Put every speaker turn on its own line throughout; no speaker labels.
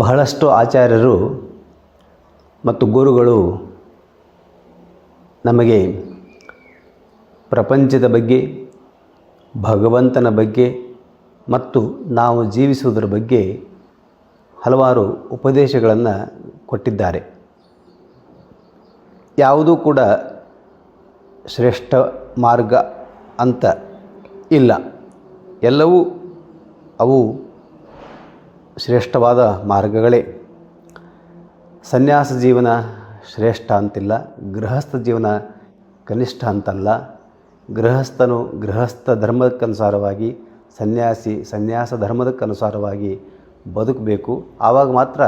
ಬಹಳಷ್ಟು ಆಚಾರ್ಯರು ಮತ್ತು ಗುರುಗಳು ನಮಗೆ ಪ್ರಪಂಚದ ಬಗ್ಗೆ, ಭಗವಂತನ ಬಗ್ಗೆ ಮತ್ತು ನಾವು ಜೀವಿಸುವುದರ ಬಗ್ಗೆ ಹಲವಾರು ಉಪದೇಶಗಳನ್ನು ಕೊಟ್ಟಿದ್ದಾರೆ. ಯಾವುದೂ ಕೂಡ ಶ್ರೇಷ್ಠ ಮಾರ್ಗ ಅಂತ ಇಲ್ಲ. ಎಲ್ಲವೂ ಅವು ಶ್ರೇಷ್ಠವಾದ ಮಾರ್ಗಗಳೇ. ಸನ್ಯಾಸ ಜೀವನ ಶ್ರೇಷ್ಠ ಅಂತಿಲ್ಲ, ಗೃಹಸ್ಥ ಜೀವನ ಕನಿಷ್ಠ ಅಂತಲ್ಲ. ಗೃಹಸ್ಥನು ಗೃಹಸ್ಥ ಧರ್ಮಕ್ಕನುಸಾರವಾಗಿ, ಸನ್ಯಾಸಿ ಸನ್ಯಾಸ ಧರ್ಮದಕ್ಕನುಸಾರವಾಗಿ ಬದುಕಬೇಕು. ಆವಾಗ ಮಾತ್ರ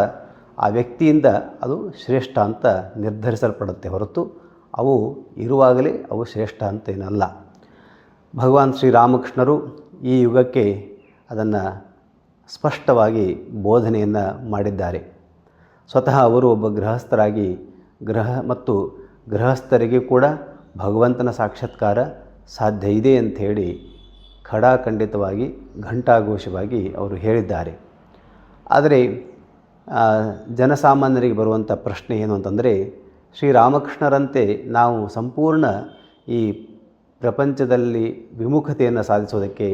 ಆ ವ್ಯಕ್ತಿಯಿಂದ ಅದು ಶ್ರೇಷ್ಠ ಅಂತ ನಿರ್ಧರಿಸಲ್ಪಡುತ್ತೆ ಹೊರತು ಅವು ಇರುವಾಗಲೇ ಅವು ಶ್ರೇಷ್ಠ ಅಂತೇನಲ್ಲ. ಭಗವಾನ್ ಶ್ರೀರಾಮಕೃಷ್ಣರು ಈ ಯುಗಕ್ಕೆ ಅದನ್ನು ಸ್ಪಷ್ಟವಾಗಿ ಬೋಧನೆಯನ್ನು ಮಾಡಿದ್ದಾರೆ. ಸ್ವತಃ ಅವರು ಒಬ್ಬ ಗೃಹಸ್ಥರಾಗಿ ಗೃಹ ಮತ್ತು ಗೃಹಸ್ಥರಿಗೆ ಕೂಡ ಭಗವಂತನ ಸಾಕ್ಷಾತ್ಕಾರ ಸಾಧ್ಯ ಇದೆ ಅಂತ ಹೇಳಿ ಖಡಾಖಂಡಿತವಾಗಿ, ಘಂಟಾಘೋಷವಾಗಿ ಅವರು ಹೇಳಿದ್ದಾರೆ. ಆದರೆ ಜನಸಾಮಾನ್ಯರಿಗೆ ಬರುವಂಥ ಪ್ರಶ್ನೆ ಏನು ಅಂತಂದರೆ ಶ್ರೀರಾಮಕೃಷ್ಣರಂತೆ ನಾವು ಸಂಪೂರ್ಣ ಈ ಪ್ರಪಂಚದಲ್ಲಿ ವಿಮುಖತೆಯನ್ನು ಸಾಧಿಸೋದಕ್ಕೆ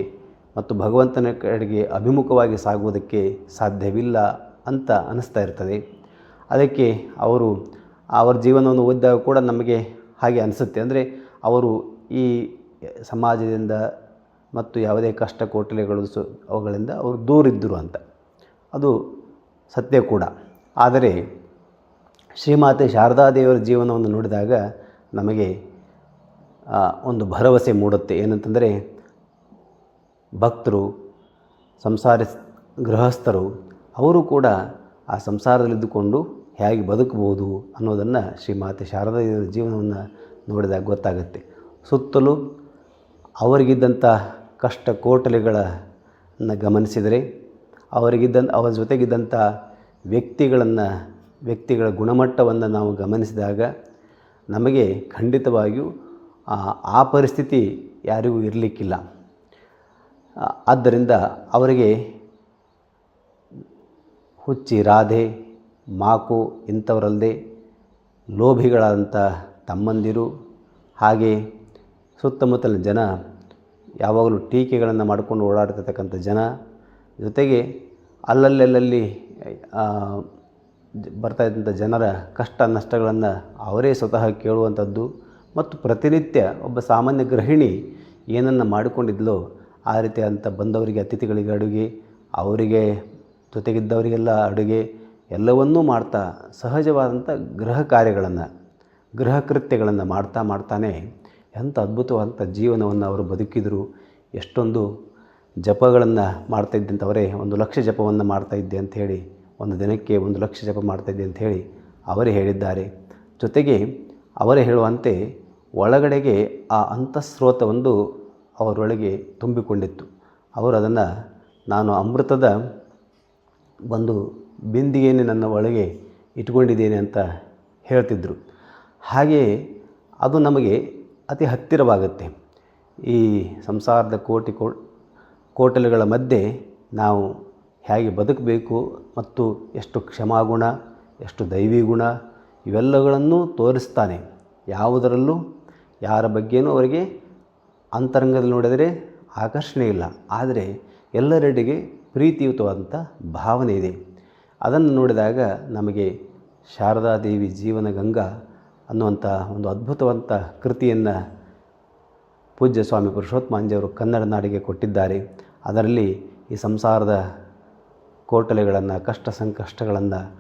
ಮತ್ತು ಭಗವಂತನ ಕಡೆಗೆ ಅಭಿಮುಖವಾಗಿ ಸಾಗುವುದಕ್ಕೆ ಸಾಧ್ಯವಿಲ್ಲ ಅಂತ ಅನ್ನಿಸ್ತಾ ಇರ್ತದೆ. ಅದಕ್ಕೆ ಅವರು ಅವರ ಜೀವನವನ್ನು ಓದಿದಾಗ ಕೂಡ ನಮಗೆ ಹಾಗೆ ಅನಿಸುತ್ತೆ. ಅಂದರೆ ಅವರು ಈ ಸಮಾಜದಿಂದ ಮತ್ತು ಯಾವುದೇ ಕಷ್ಟ ಕೋಟಲೆಗಳು ಸೊ ಅವುಗಳಿಂದ ಅವರು ದೂರಿದ್ದರು ಅಂತ. ಅದು ಸತ್ಯ ಕೂಡ. ಆದರೆ ಶ್ರೀಮಾತೆ ಶಾರದಾದೇವರ ಜೀವನವನ್ನು ನೋಡಿದಾಗ ನಮಗೆ ಒಂದು ಭರವಸೆ ಮೂಡುತ್ತೆ. ಏನಂತಂದರೆ ಭಕ್ತರು, ಸಂಸಾರ ಗೃಹಸ್ಥರು, ಅವರು ಕೂಡ ಆ ಸಂಸಾರದಲ್ಲಿದ್ದುಕೊಂಡು ಹೇಗೆ ಬದುಕಬಹುದು ಅನ್ನೋದನ್ನು ಶ್ರೀಮಾತೆ ಶಾರದೆಯ ಜೀವನವನ್ನು ನೋಡಿದಾಗ ಗೊತ್ತಾಗುತ್ತೆ. ಸುತ್ತಲೂ ಅವರಿಗಿದ್ದಂಥ ಕಷ್ಟ ಕೋಟಲೆಗಳನ್ನು ಗಮನಿಸಿದರೆ ಅವರಿಗಿದ್ದಂಥ ಅವರ ಜೊತೆಗಿದ್ದಂಥ ವ್ಯಕ್ತಿಗಳನ್ನು, ವ್ಯಕ್ತಿಗಳ ಗುಣಮಟ್ಟವನ್ನು ನಾವು ಗಮನಿಸಿದಾಗ ನಮಗೆ ಖಂಡಿತವಾಗಿಯೂ ಆ ಪರಿಸ್ಥಿತಿ ಯಾರಿಗೂ ಇರಲಿಕ್ಕಿಲ್ಲ. ಆದ್ದರಿಂದ ಅವರಿಗೆ ಹುಚ್ಚಿ ರಾಧೆ, ಮಾಕು ಇಂಥವರಲ್ಲದೆ ಲೋಭಿಗಳಾದಂಥ ತಮ್ಮಂದಿರು ಹಾಗೆ ಸುತ್ತಮುತ್ತಲಿನ ಜನ ಯಾವಾಗಲೂ ಟೀಕೆಗಳನ್ನು ಮಾಡಿಕೊಂಡು ಓಡಾಡ್ತಿರ್ತಕ್ಕಂಥ ಜನ ಜೊತೆಗೆ ಅಲ್ಲಲ್ಲಲ್ಲಿ ಬರ್ತಾ ಇದ್ದಂಥ ಜನರ ಕಷ್ಟ ನಷ್ಟಗಳನ್ನು ಅವರೇ ಸ್ವತಃ ಕೇಳುವಂಥದ್ದು ಮತ್ತು ಪ್ರತಿನಿತ್ಯ ಒಬ್ಬ ಸಾಮಾನ್ಯ ಗೃಹಿಣಿ ಏನನ್ನು ಮಾಡಿಕೊಂಡಿದ್ಲೋ ಆ ರೀತಿ ಅಂತ ಬಂದವರಿಗೆ, ಅತಿಥಿಗಳಿಗೆ ಅಡುಗೆ, ಅವರಿಗೆ, ಜೊತೆಗಿದ್ದವರಿಗೆಲ್ಲ ಅಡುಗೆ ಎಲ್ಲವನ್ನೂ ಮಾಡ್ತಾ, ಸಹಜವಾದಂಥ ಗೃಹ ಕಾರ್ಯಗಳನ್ನು, ಗೃಹ ಕೃತ್ಯಗಳನ್ನು ಮಾಡ್ತಾ ಮಾಡ್ತಾನೆ ಎಂಥ ಅದ್ಭುತವಾದಂಥ ಜೀವನವನ್ನು ಅವರು ಬದುಕಿದರು, ಎಷ್ಟೊಂದು ಜಪಗಳನ್ನು ಮಾಡ್ತಾಯಿದ್ದಂಥವರೇ ಒಂದು ಲಕ್ಷ ಜಪವನ್ನು ಮಾಡ್ತಾಯಿದ್ದೆ ಅಂತ ಹೇಳಿ, ಒಂದು ದಿನಕ್ಕೆ ಒಂದು ಲಕ್ಷ ಜಪ ಮಾಡ್ತಾ ಇದ್ದೆ ಅಂಥೇಳಿ ಅವರೇ ಹೇಳಿದ್ದಾರೆ. ಜೊತೆಗೆ ಅವರೇ ಹೇಳುವಂತೆ ಒಳಗಡೆಗೆ ಆ ಅಂತಃಸ್ರೋತವೊಂದು ಅವರೊಳಗೆ ತುಂಬಿಕೊಂಡಿತ್ತು. ಅವರು ಅದನ್ನು, ನಾನು ಅಮೃತದ ಒಂದು ಬಿಂದಿಗೆಯನ್ನು ನನ್ನ ಒಳಗೆ ಇಟ್ಕೊಂಡಿದ್ದೇನೆ ಅಂತ ಹೇಳ್ತಿದ್ದರು ಹಾಗೆಯೇ ಅದು ನಮಗೆ ಅತಿ ಹತ್ತಿರವಾಗುತ್ತೆ. ಈ ಸಂಸಾರದ ಕೋಟಿ ಕೋ, ಕೋಟಲುಗಳ ಮಧ್ಯೆ ನಾವು ಹೇಗೆ ಬದುಕಬೇಕು ಮತ್ತು ಎಷ್ಟು ಕ್ಷಮಾಗುಣ, ಎಷ್ಟು ದೈವಿ ಗುಣ ಇವೆಲ್ಲಗಳನ್ನು ತೋರಿಸ್ತಾನೆ. ಯಾವುದರಲ್ಲೂ, ಯಾರ ಬಗ್ಗೆಯೂ ಅವರಿಗೆ ಅಂತರಂಗದಲ್ಲಿ ನೋಡಿದರೆ ಆಕರ್ಷಣೆ ಇಲ್ಲ. ಆದರೆ ಎಲ್ಲರೆಡೆಗೆ ಪ್ರೀತಿಯುತವಾದಂಥ ಭಾವನೆ ಇದೆ. ಅದನ್ನು ನೋಡಿದಾಗ ನಮಗೆ ಶಾರದಾದೇವಿ ಜೀವನ ಗಂಗಾ ಅನ್ನುವಂಥ ಒಂದು ಅದ್ಭುತವಂಥ ಕೃತಿಯನ್ನು ಪೂಜ್ಯ ಸ್ವಾಮಿ ಪುರುಷೋತ್ತಮಾಂಜಿಯವರು ಕನ್ನಡ ನಾಡಿಗೆ ಕೊಟ್ಟಿದ್ದಾರೆ. ಅದರಲ್ಲಿ ಈ ಸಂಸಾರದ ಕೋಟಲೆಗಳನ್ನು, ಕಷ್ಟ ಸಂಕಷ್ಟಗಳನ್ನು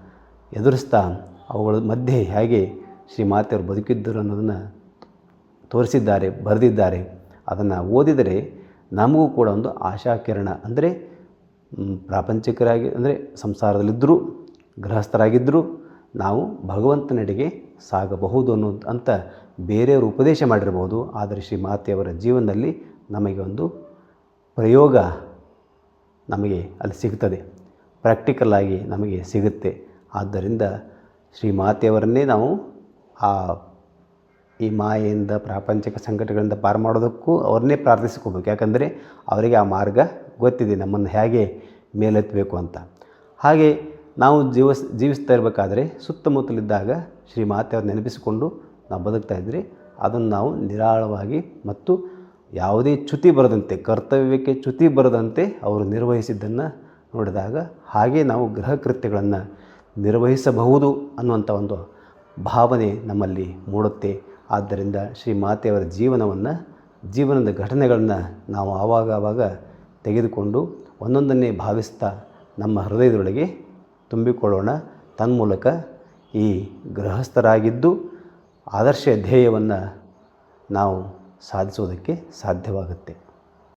ಎದುರಿಸ್ತಾ ಅವುಗಳ ಮಧ್ಯೆ ಹೇಗೆ ಶ್ರೀ ಮಾತೆಯವರು ಬದುಕಿದ್ದರು ಅನ್ನೋದನ್ನು ತೋರಿಸಿದ್ದಾರೆ, ಬರೆದಿದ್ದಾರೆ. ಅದನ್ನು ಓದಿದರೆ ನಮಗೂ ಕೂಡ ಒಂದು ಆಶಾಕಿರಣ. ಅಂದರೆ ಪ್ರಾಪಂಚಿಕರಾಗಿ, ಅಂದರೆ ಸಂಸಾರದಲ್ಲಿದ್ದರೂ, ಗೃಹಸ್ಥರಾಗಿದ್ದರೂ ನಾವು ಭಗವಂತನೆಡೆಗೆ ಸಾಗಬಹುದು ಅನ್ನೋ ಅಂತ ಬೇರೆಯವರು ಉಪದೇಶ ಮಾಡಿರ್ಬೋದು. ಆದರೆ ಶ್ರೀ ಮಾತೆಯವರ ಜೀವನದಲ್ಲಿ ನಮಗೆ ಒಂದು ಪ್ರಯೋಗ ನಮಗೆ ಅಲ್ಲಿ ಸಿಗ್ತದೆ. ಪ್ರಾಕ್ಟಿಕಲ್ ಆಗಿ ನಮಗೆ ಸಿಗುತ್ತೆ. ಆದ್ದರಿಂದ ಶ್ರೀ ಮಾತೆಯವರನ್ನೇ ನಾವು ಆ ಈ ಮಾಯೆಯಿಂದ ಪ್ರಾಪಂಚಿಕ ಸಂಕಟಗಳಿಂದ ಪಾರು ಮಾಡೋದಕ್ಕೂ ಅವ್ರನ್ನೇ ಪ್ರಾರ್ಥಿಸ್ಕೋಬೇಕು ಯಾಕಂದರೆ ಅವರಿಗೆ ಆ ಮಾರ್ಗ ಗೊತ್ತಿದೆ, ನಮ್ಮನ್ನು ಹೇಗೆ ಮೇಲೆತ್ತಬೇಕು ಅಂತ. ಹಾಗೆ ನಾವು ಜೀವಸ್, ಜೀವಿಸ್ತಾ ಇರಬೇಕಾದ್ರೆ ಸುತ್ತಮುತ್ತಲಿದ್ದಾಗ ಶ್ರೀ ಮಾತೆಯವ್ರು ನೆನಪಿಸಿಕೊಂಡು ನಾವು ಬದುಕ್ತಾ ಇದ್ದರೆ ಅದನ್ನು ನಾವು ನಿರಾಳವಾಗಿ ಮತ್ತು ಯಾವುದೇ ಚ್ಯುತಿ ಬರದಂತೆ, ಕರ್ತವ್ಯಕ್ಕೆ ಚ್ಯುತಿ ಬರದಂತೆ ಅವರು ನಿರ್ವಹಿಸಿದ್ದನ್ನು ನೋಡಿದಾಗ ಹಾಗೆ ನಾವು ಗೃಹ ಕೃತ್ಯಗಳನ್ನು ನಿರ್ವಹಿಸಬಹುದು ಅನ್ನುವಂಥ ಒಂದು ಭಾವನೆ ನಮ್ಮಲ್ಲಿ ಮೂಡುತ್ತೆ. ಆದ್ದರಿಂದ ಶ್ರೀ ಮಾತೆಯವರ ಜೀವನವನ್ನು, ಜೀವನದ ಘಟನೆಗಳನ್ನು ನಾವು ಆವಾಗ ಆವಾಗ ತೆಗೆದುಕೊಂಡು ಒಂದೊಂದನ್ನೇ ಭಾವಿಸ್ತಾ ನಮ್ಮ ಹೃದಯದೊಳಗೆ ತುಂಬಿಕೊಳ್ಳೋಣ. ತನ್ಮೂಲಕ ಈ ಗೃಹಸ್ಥರಾಗಿದ್ದು ಆದರ್ಶ ಧ್ಯೇಯವನ್ನು ನಾವು ಸಾಧಿಸೋದಕ್ಕೆ ಸಾಧ್ಯವಾಗುತ್ತೆ.